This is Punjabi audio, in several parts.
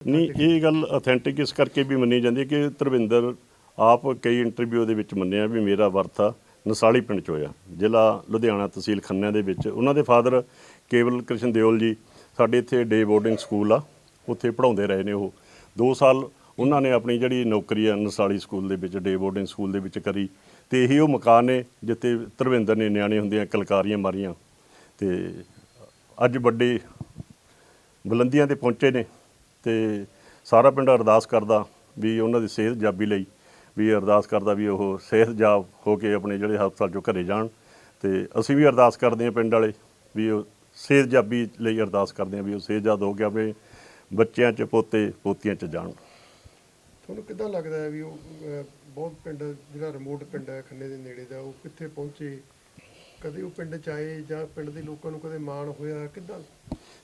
ਨਹੀਂ, ਇਹ ਗੱਲ ਅਥੈਂਟਿਕ ਇਸ ਕਰਕੇ ਵੀ ਮੰਨੀ ਜਾਂਦੀ ਹੈ ਕਿ ਧਰਵਿੰਦਰ ਆਪ ਕਈ ਇੰਟਰਵਿਊ ਦੇ ਵਿੱਚ ਮੰਨਿਆ ਵੀ ਮੇਰਾ ਵਰਥਾ ਨਸਾਲੀ ਪਿੰਡ ਚ ਹੋਇਆ। ਜ਼ਿਲ੍ਹਾ ਲੁਧਿਆਣਾ ਤਹਿਸੀਲ ਖੰਨਾ ਦੇ ਵਿੱਚ। ਉਹਨਾਂ ਦੇ ਫਾਦਰ ਕੇਵਲ ਕ੍ਰਿਸ਼ਨ ਦਿਓਲ ਜੀ, ਸਾਡੇ ਇੱਥੇ ਡੇ ਬੋਰਡਿੰਗ ਸਕੂਲ ਆ, ਉੱਥੇ ਪੜ੍ਹਾਉਂਦੇ ਰਹੇ ਨੇ ਉਹ। 2 ਸਾਲ ਉਹਨਾਂ ਨੇ ਆਪਣੀ ਜਿਹੜੀ ਨੌਕਰੀ ਆ ਨਸਾਲੀ ਸਕੂਲ ਦੇ ਵਿੱਚ ਡੇ ਬੋਰਡਿੰਗ ਸਕੂਲ ਦੇ ਵਿੱਚ ਕਰੀ ਤੇ ਇਹੀ ਉਹ ਮਕਾਨ ਨੇ ਜਿੱਥੇ ਧਰਵਿੰਦਰ ਨੇ ਨਿਆਣੇ ਹੁੰਦਿਆਂ ਕਲਕਾਰੀਆਂ ਮਾਰੀਆਂ। ਤੇ ਅੱਜ ਵੱਡੇ ਬੁਲੰਦੀਆਂ ਤੇ ਪਹੁੰਚੇ ਨੇ। ਤੇ ਸਾਰਾ ਪਿੰਡ ਅਰਦਾਸ ਕਰਦਾ ਵੀ ਉਹਨਾਂ ਦੀ ਸਿਹਤ ਜਾਬੀ ਲਈ ਵੀ ਅਰਦਾਸ ਕਰਦਾ ਵੀ ਉਹ ਸਿਹਤ ਜਾਬ ਹੋ ਕੇ ਆਪਣੇ ਜਿਹੜੇ ਹਸਪਤਾਲ ਚੋਂ ਘਰੇ ਜਾਣ ਤੇ ਅਸੀਂ ਵੀ ਅਰਦਾਸ ਕਰਦੇ ਹਾਂ ਪਿੰਡ ਵਾਲੇ ਵੀ ਉਹ ਸਿਹਤ ਜਾਬੀ ਲਈ ਅਰਦਾਸ ਕਰਦੇ ਹਾਂ ਵੀ ਉਹ ਸਿਹਤ ਜਾਦ ਹੋ ਕੇ ਆਪਣੇ ਬੱਚਿਆਂ 'ਚ ਪੋਤੇ ਪੋਤੀਆਂ 'ਚ ਜਾਣ। ਤੁਹਾਨੂੰ ਕਿੱਦਾਂ ਲੱਗਦਾ ਹੈ ਵੀ ਉਹ ਅਹ, ਬਹੁਤ ਪਿੰਡ ਜਿਹੜਾ ਰਿਮੋਟ ਪਿੰਡ ਹੈ ਖੰਨੇ ਦੇ ਨੇੜੇ ਦਾ ਉਹ ਕਿੱਥੇ ਪਹੁੰਚੇ? ਕਦੇ ਉਹ ਪਿੰਡ ਚ ਆਏ ਜਾਂ ਪਿੰਡ ਦੇ ਲੋਕਾਂ ਨੂੰ ਕਦੇ ਮਾਣ ਹੋਇਆ? ਕਿੱਦਾਂ?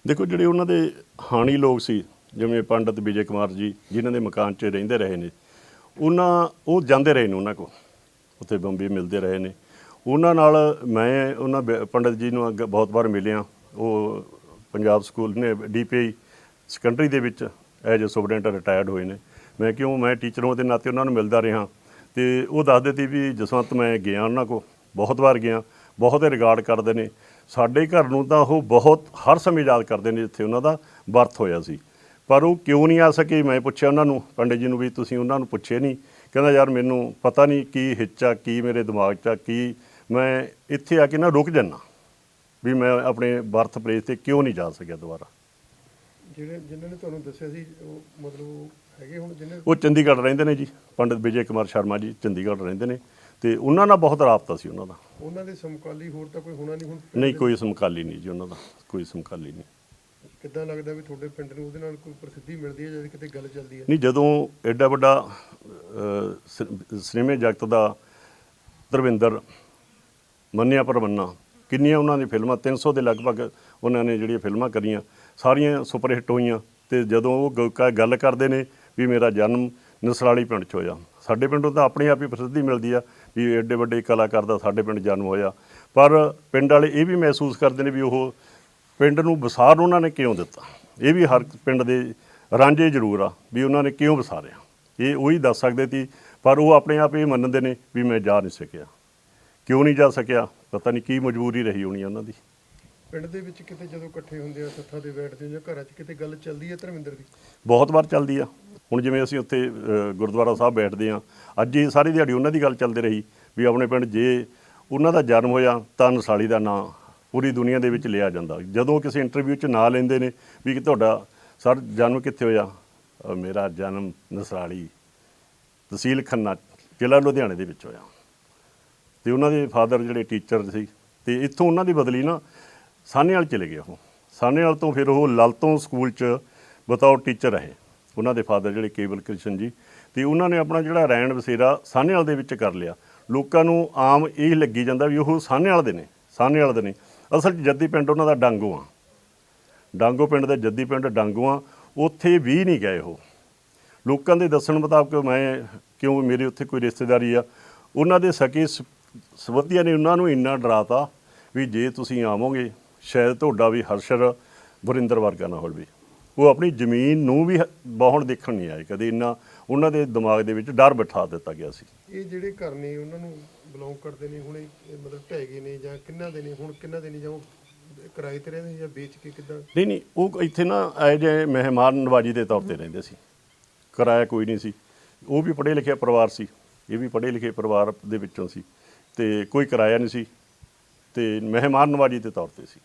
ਦੇਖੋ ਜਿਹੜੇ ਉਹਨਾਂ ਦੇ ਹਾਣੀ ਲੋਕ ਸੀ ਜਿਵੇਂ ਪੰਡਤ ਵਿਜੇ ਕੁਮਾਰ ਜੀ, ਜਿਨ੍ਹਾਂ ਦੇ ਮਕਾਨ 'ਚ ਰਹਿੰਦੇ ਰਹੇ ਨੇ, ਉਹਨਾਂ, ਉਹ ਜਾਂਦੇ ਰਹੇ ਨੇ ਉਹਨਾਂ ਕੋਲ। ਉੱਥੇ ਬੰਬੀ ਮਿਲਦੇ ਰਹੇ ਨੇ। ਉਹਨਾਂ ਨਾਲ ਮੈਂ, ਉਹਨਾਂ ਬ- ਪੰਡਤ ਜੀ ਨੂੰ ਅੱਗੇ ਬਹੁਤ ਵਾਰ ਮਿਲਿਆ। ਉਹ ਪੰਜਾਬ ਸਕੂਲ ਨੇ ਡੀਪੀਆਈ ਸੈਕੰਡਰੀ ਦੇ ਵਿੱਚ ਐਜ ਅ ਸੁਪਰਡੈਂਟ ਰਿਟਾਇਰਡ ਹੋਏ ਨੇ। ਮੈਂ ਕਿਉਂ ਮੈਂ ਟੀਚਰ ਹੋਣ ਦੇ ਨਾਤੇ ਉਹਨਾਂ ਨੂੰ ਮਿਲਦਾ ਰਿਹਾ। ਤੇ ਉਹ ਦੱਸਦੇ ਸੀ ਵੀ ਜਸਵੰਤ ਮੈਂ ਗਿਆ ਉਹਨਾਂ ਕੋ ਬਹੁਤ ਵਾਰ ਗਿਆ, ਬਹੁਤ ਰਿਗਾਰਡ ਕਰਦੇ ਨੇ। ਸਾਡੇ ਘਰ ਨੂੰ ਤਾਂ ਉਹ ਬਹੁਤ, ਹਰ ਸਮੇਂ ਯਾਦ ਕਰਦੇ ਨੇ ਜਿੱਥੇ ਉਹਨਾਂ ਦਾ ਬਰਥ ਹੋਇਆ ਸੀ। ਪਰ ਉਹ ਕਿਉਂ ਨਹੀਂ ਆ ਸਕੇ? ਮੈਂ ਪੁੱਛਿਆ ਉਹਨਾਂ ਨੂੰ ਪੰਡਿਤ ਜੀ ਨੂੰ ਵੀ ਤੁਸੀਂ ਉਹਨਾਂ ਨੂੰ ਪੁੱਛੇ ਨਹੀਂ। ਕਹਿੰਦਾ ਯਾਰ ਮੈਨੂੰ ਪਤਾ ਨਹੀਂ ਕੀ ਹਿੱਚਾ ਕੀ ਮੇਰੇ ਦਿਮਾਗ 'ਚ ਆ ਕੀ ਮੈਂ ਇੱਥੇ ਆ ਕੇ ਨਾ ਰੁਕ ਜੰਨਾ ਵੀ ਮੈਂ ਆਪਣੇ ਬਰਥ ਪਲੇਸ ਤੇ ਕਿਉਂ ਨਹੀਂ ਜਾ ਸਕਿਆ ਦੁਬਾਰਾ? ਜਿਹੜੇ ਜਿਨ੍ਹਾਂ ਨੇ ਤੁਹਾਨੂੰ ਦੱਸਿਆ ਸੀ ਉਹ ਮਤਲਬ ਹੈਗੇ ਹੁਣ ਜਿਹਨੇ ਉਹ ਚੰਡੀਗੜ੍ਹ ਰਹਿੰਦੇ ਨੇ ਜੀ। ਪੰਡਿਤ ਵਿਜੇ ਕੁਮਾਰ ਸ਼ਰਮਾ ਜੀ ਚੰਡੀਗੜ੍ਹ ਰਹਿੰਦੇ ਨੇ ਤੇ ਉਹਨਾਂ ਨਾਲ ਬਹੁਤ ਰਾਬਤਾ ਸੀ ਉਹਨਾਂ ਦਾ। ਉਹਨਾਂ ਦੇ ਸਮਕਾਲੀ ਹੋਰ ਤਾਂ ਕੋਈ ਹੋਣਾ ਨਹੀਂ ਹੁਣ ਨਹੀਂ ਕੋਈ ਸਮਕਾਲੀ ਨਹੀਂ ਜੀ ਉਹਨਾਂ ਦਾ ਕੋਈ ਸਮਕਾਲੀ ਨਹੀਂ। ਕਿੱਦਾਂ ਲੱਗਦਾ ਵੀ ਤੁਹਾਡੇ ਪਿੰਡ ਨੂੰ ਉਹਦੇ ਨਾਲ ਕੋਈ ਪ੍ਰਸਿੱਧੀ ਮਿਲਦੀ ਹੈ ਜਦ ਕਿਤੇ ਗੱਲ ਚੱਲਦੀ ਹੈ? ਨਹੀਂ ਜਦੋਂ ਐਡਾ ਵੱਡਾ ਅਹ, ਸ- ਸਿਨੇਮੇ ਜਗਤ ਦਾ ਧਰਮਿੰਦਰ ਮੰਨਿਆ ਪਰਮੰਨਾ ਕਿੰਨੀਆਂ ਉਹਨਾਂ ਦੀਆਂ ਫਿਲਮਾਂ 300 ਦੇ ਲਗਭਗ ਉਹਨਾਂ ਨੇ ਜਿਹੜੀਆਂ ਫਿਲਮਾਂ ਕਰੀਆਂ ਸਾਰੀਆਂ ਸੁਪਰ ਹਿੱਟ ਹੋਈਆਂ ਤੇ ਜਦੋਂ ਉਹ ਗ- ਕ- ਗੱਲ ਕਰਦੇ ਨੇ ਵੀ ਮੇਰਾ ਜਨਮ ਨਸਰਾਲੀ ਪਿੰਡ 'ਚ ਹੋਇਆ। ਸਾਡੇ ਪਿੰਡੋਂ ਤਾਂ ਆਪਣੇ ਆਪ ਹੀ ਪ੍ਰਸਿੱਧੀ ਮਿਲਦੀ ਆ ਵੀ ਐਡੇ ਵੱਡੇ ਕਲਾਕਾਰ ਦਾ ਸਾਡੇ ਪਿੰਡ ਜਨਮ ਹੋਇਆ। ਪਰ ਪਿੰਡ ਵਾਲੇ ਇਹ ਵੀ ਮਹਿਸੂਸ ਕਰਦੇ ਨੇ ਵੀ ਉਹ ਪਿੰਡ ਨੂੰ ਵਿਸਾਰ ਉਹਨਾਂ ਨੇ ਕਿਉਂ ਦਿੱਤਾ? ਇਹ ਵੀ ਹਰ ਪਿੰਡ ਦੇ ਰਾਂਝੇ ਜ਼ਰੂਰ ਆ ਵੀ ਉਹਨਾਂ ਨੇ ਕਿਉਂ ਵਿਸਾਰਿਆ? ਇਹ ਉਹੀ ਦੱਸ ਸਕਦੇ ਸੀ ਪਰ ਉਹ ਆਪਣੇ ਆਪ ਇਹ ਮੰਨਦੇ ਨੇ ਵੀ ਮੈਂ ਜਾ ਨਹੀਂ ਸਕਿਆ। ਕਿਉਂ ਨਹੀਂ ਜਾ ਸਕਿਆ? ਪਤਾ ਨਹੀਂ ਕੀ ਮਜਬੂਰੀ ਰਹੀ ਹੋਣੀ ਉਹਨਾਂ ਦੀ। ਪਿੰਡ ਦੇ ਵਿੱਚ ਕਿਤੇ ਜਦੋਂ ਇਕੱਠੇ ਹੁੰਦੇ ਆ ਸੱਥਾਂ ਤੇ ਬੈਠਦੇ ਹੋ ਜਾਂ ਘਰਾਂ 'ਚ ਕਿਤੇ ਗੱਲ ਚੱਲਦੀ ਹੈ ਧਰਮਿੰਦਰ ਦੀ? ਬਹੁਤ ਵਾਰ ਚੱਲਦੀ ਆ। ਹੁਣ ਜਿਵੇਂ ਅਸੀਂ ਉੱਥੇ ਗੁਰਦੁਆਰਾ ਸਾਹਿਬ ਬੈਠਦੇ ਆ ਅੱਜ ਹੀ ਸਾਰੀ ਦਿਹਾੜੀ ਉਹਨਾਂ ਦੀ ਗੱਲ ਚੱਲਦੀ ਰਹੀ ਵੀ ਆਪਣੇ ਪਿੰਡ ਜੇ ਉਹਨਾਂ ਦਾ ਜਨਮ ਹੋਇਆ ਤਾਂ ਨਸਾਲੀ ਦਾ ਨਾਂ ਪੂਰੀ ਦੁਨੀਆ ਦੇ ਵਿੱਚ ਲਿਆ ਜਾਂਦਾ। ਜਦੋਂ ਕਿਸੇ ਇੰਟਰਵਿਊ 'ਚ ਨਾਂ ਲੈਂਦੇ ਨੇ ਵੀ ਕਿ ਤੁਹਾਡਾ ਸਰ ਜਨਮ ਕਿੱਥੇ ਹੋਇਆ? ਮੇਰਾ ਜਨਮ ਨਸਰਾਲੀ, ਤਹਿਸੀਲ ਖੰਨਾ, ਜ਼ਿਲ੍ਹਾ ਲੁਧਿਆਣੇ ਦੇ ਵਿੱਚ ਹੋਇਆ। ਤੇ ਉਹਨਾਂ ਦੇ ਫਾਦਰ ਜਿਹੜੇ ਟੀਚਰ ਸੀ, ਤੇ ਇੱਥੋਂ ਉਹਨਾਂ ਦੀ ਬਦਲੀ ਨਾ ਸਾਨੇਵਾਲ ਚਲੇ ਗਏ ਉਹ। ਸਾਨੇਵਾਲ ਤੋਂ ਫਿਰ ਉਹ ਲਲਤੋਂ ਸਕੂਲ 'ਚ ਬਤੌਰ ਟੀਚਰ ਰਹੇ। ਉਹਨਾਂ ਦੇ ਫਾਦਰ ਜਿਹੜੇ ਕੇਵਲ ਕ੍ਰਿਸ਼ਨ ਜੀ, ਤੇ ਉਹਨਾਂ ਨੇ ਆਪਣਾ ਜਿਹੜਾ ਰਹਿਣ ਵਸੇਰਾ ਸਾਨੇਵਾਲ ਦੇ ਵਿੱਚ ਕਰ ਲਿਆ। ਲੋਕਾਂ ਨੂੰ ਆਮ ਇਹ ਲੱਗੀ ਜਾਂਦਾ ਵੀ ਉਹ ਸਾਹਨੇਵਾਲ ਦੇ ਨੇ ਸਾਨੇਵਾਲ ਦੇ ਨੇ। ਅਸਲ 'ਚ ਜੱਦੀ ਪਿੰਡ ਉਹਨਾਂ ਦਾ ਡਾਂਗੋ ਆ। ਡਾਂਗੋ ਪਿੰਡ ਦੇ ਜੱਦੀ ਪਿੰਡ ਡਾਂਗੋ ਆ। ਉੱਥੇ ਵੀ ਨਹੀਂ ਗਏ ਉਹ। ਲੋਕਾਂ ਦੇ ਦੱਸਣ ਮੁਤਾਬਕ ਮੈਂ ਕਿਉਂ ਮੇਰੇ ਉੱਥੇ ਕੋਈ ਰਿਸ਼ਤੇਦਾਰੀ ਆ? ਉਹਨਾਂ ਦੇ ਸਕੇ ਸ- ਸਬੰਧੀਆਂ ਨੇ ਉਹਨਾਂ ਨੂੰ ਇੰਨਾ ਡਰਾਤਾ ਵੀ ਜੇ ਤੁਸੀਂ ਆਵੋਗੇ, ਸ਼ਾਇਦ ਤੁਹਾਡਾ ਵੀ ਹਰਸ਼ਰ ਵਰਿੰਦਰ ਵਰਗਾ ਨਾ ਹੋਵੇ। ਉਹ ਆਪਣੀ ਜ਼ਮੀਨ ਨੂੰ ਵੀ ਬਹੁਣ ਦੇਖਣ ਨਹੀਂ ਆਏ ਕਦੇ। ਇੰਨਾ ਉਹਨਾਂ ਦੇ ਦਿਮਾਗ ਦੇ ਵਿੱਚ ਡਰ ਬਿਠਾ ਦਿੱਤਾ ਗਿਆ ਸੀ। ਇਹ ਜਿਹੜੇ ਘਰ ਨੇ ਉਹਨਾਂ ਨੂੰ ਬਿਲੋਂਗ ਕਰਦੇ ਨੇ ਹੁਣ ਇਹ ਮਤਲਬ ਢਹਿ ਗਏ ਨੇ ਜਾਂ ਕਿੰਨਾ ਦੇ ਨੇ ਹੁਣ ਕਿੰਨਾ ਦੇ ਨੇ ਜਾਂ ਉਹ ਕਿਰਾਏ ਤੇ ਰਹਿੰਦੇ ਜਾਂ ਵੇਚ ਕੇ ਕਿੱਦਾਂ? ਨਹੀਂ ਨਹੀਂ ਉਹ ਇੱਥੇ ਨਾ ਐ ਜੇ ਮਹਿਮਾਨ ਨਵਾਜੀ ਦੇ ਤੌਰ ਤੇ ਰਹਿੰਦੇ ਸੀ। ਕਿਰਾਇਆ ਕੋਈ ਨਹੀਂ ਸੀ। ਉਹ ਵੀ ਪੜ੍ਹੇ ਲਿਖੇ ਪਰਿਵਾਰ ਸੀ। ਇਹ ਵੀ ਪੜ੍ਹੇ ਲਿਖੇ ਪਰਿਵਾਰ ਦੇ ਵਿੱਚੋਂ ਸੀ। ਤੇ ਕੋਈ ਕਿਰਾਇਆ ਨਹੀਂ ਸੀ। ਤੇ ਮਹਿਮਾਨ ਨਵਾਜੀ ਦੇ ਤੌਰ ਤੇ ਸੀ।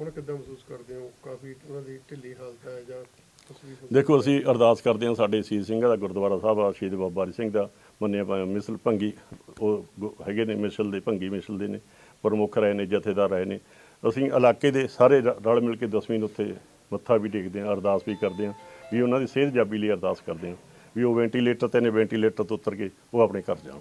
ਹੁਣ ਕਿੱਦਾਂ ਮਹਿਸੂਸ ਕਰਦੇ ਹੋ? ਕਾਫੀ ਉਹਨਾਂ ਦੀ ਢਿੱਲੀ ਹਾਲਤ ਹੈ ਜਾਂ ਤੁਸੀਂ ਵੀ ਦੇਖੋ ਅਸੀਂ ਅਰਦਾਸ ਕਰਦੇ ਹਾਂ ਸਾਡੇ ਸ਼ਹੀਦ ਸਿੰਘਾਂ ਦਾ ਗੁਰਦੁਆਰਾ ਸਾਹਿਬ ਆ ਸ਼ਹੀਦ ਬਾਬਾ ਹਰੀ ਸਿੰਘ ਦਾ। ਮੰਨਿਆ ਹੋਇਆ ਮਿਸਲ ਭੰਗੀ, ਉਹ ਗੁ- ਹੈਗੇ ਨੇ ਮਿਸਲ ਦੇ, ਭੰਗੀ ਮਿਸਲ ਦੇ ਨੇ, ਪ੍ਰਮੁੱਖ ਰਹੇ ਨੇ, ਜਥੇਦਾਰ ਰਹੇ ਨੇ। ਅਸੀਂ ਇਲਾਕੇ ਦੇ ਸਾਰੇ ਰ- ਰਲ ਮਿਲ ਕੇ ਦਸਵੀਂ ਨੂੰ ਉੱਥੇ ਮੱਥਾ ਵੀ ਟੇਕਦੇ ਹਾਂ, ਅਰਦਾਸ ਵੀ ਕਰਦੇ ਹਾਂ, ਵੀ ਉਹਨਾਂ ਦੀ ਸਿਹਤ ਜਾਬੀ ਲਈ ਅਰਦਾਸ ਕਰਦੇ ਹਾਂ, ਵੀ ਉਹ ਵੈਂਟੀਲੇਟਰ ਤੇ ਨੇ ਵੈਂਟੀਲੇਟਰ ਤੋਂ ਉਤਰ ਕੇ ਉਹ ਆਪਣੇ ਘਰ ਜਾਣ।